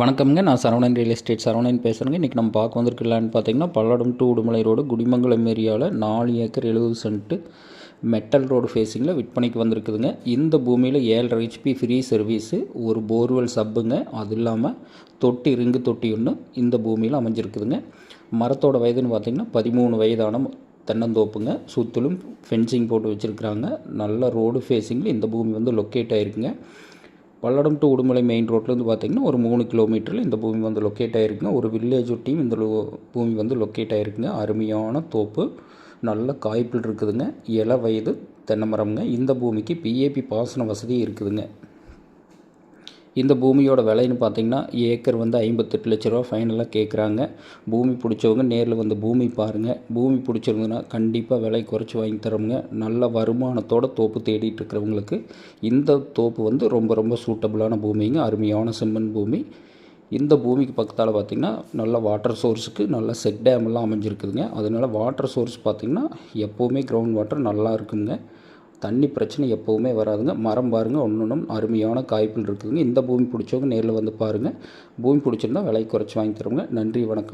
வணக்கம்ங்க. நான் Saravanan real estate Saravanan பேசுகிறேங்க இன்றைக்கி நம்ம பார்க்க வந்திருக்க லேண்ட் பார்த்தீங்கன்னா பல்லடம் டு உடுமலை ரோடு குடிமங்கலம் ஏரியாவில் நாலு ஏக்கர் எழுபது சென்ட்டு மெட்டல் ரோடு ஃபேஸிங்கில் விற்பனைக்கு வந்திருக்குதுங்க. இந்த பூமியில் ஏழரை ஹெச்பி ஃப்ரீ சர்வீஸு ஒரு போர்வெல் சப்புங்க அது இல்லாமல் தொட்டி ரிங்கு தொட்டி ஒன்று இந்த பூமியில் அமைஞ்சிருக்குதுங்க. மரத்தோட வயதுன்னு பார்த்திங்கன்னா பதிமூணு வயதான தென்னந்தோப்புங்க. சுற்றிலும் ஃபென்சிங் போட்டு வச்சுருக்குறாங்க. நல்ல ரோடு ஃபேஸிங்கில் இந்த பூமி வந்து லொக்கேட் ஆகிருக்குங்க பல்லடம் டு உடுமலை மெயின் ரோட்லேருந்து பார்த்தீங்கன்னா ஒரு மூணு கிலோமீட்டரில் இந்த பூமி வந்து லொக்கேட் ஆகிருக்குங்க ஒரு வில்லேஜ் ஒட்டியும் இந்த லோ- பூமி வந்து லொக்கேட் ஆகிருக்குங்க அருமையான தோப்பு நல்ல காய்ப்பில் இருக்குதுங்க. இள வயது தென்னை மரம்ங்க. இந்த பூமிக்கு பிஏபி பாசன வசதி இருக்குதுங்க. இந்த பூமியோட விலைன்னு பார்த்தீங்கன்னா ஏக்கர் வந்து ஐம்பத்தெட்டு லட்ச ரூபா ஃபைனலாக கேட்குறாங்க பூமி பிடிச்சவங்க நேரில் வந்து பூமி பாருங்கள் பூமி பிடிச்சிருந்ததுன்னா கண்டிப்பாக விலை குறைச்சி வாங்கி தரோங்க நல்ல வருமானத்தோட தோப்பு தேடிட்டு இருக்கிறவங்களுக்கு இந்த தோப்பு வந்து ரொம்ப ரொம்ப சூட்டபுளான பூமிங்க. அருமையான செம்மண் பூமி. இந்த பூமிக்கு பக்கத்தால் பார்த்திங்கன்னா நல்ல வாட்டர் சோர்ஸுக்கு நல்ல செட் டேம் எல்லாம் அமைஞ்சிருக்குதுங்க. அதனால் வாட்டர் சோர்ஸ் பார்த்திங்கன்னா எப்போவுமே கிரவுண்ட் வாட்டர் நல்லா இருக்குங்க. தண்ணி பிரச்சனை எப்போவுமே வராதுங்க. மரம் பாருங்கள் ஒன்று ஒன்றும் அருமையான காய்ப்புகள் இருக்குதுங்க. இந்த பூமி பிடிச்சவங்க நேரில் வந்து பாருங்கள் பூமி பிடிச்சிருந்தா விலை குறைச்சி வாங்கி தருவோங்க. நன்றி வணக்கம்.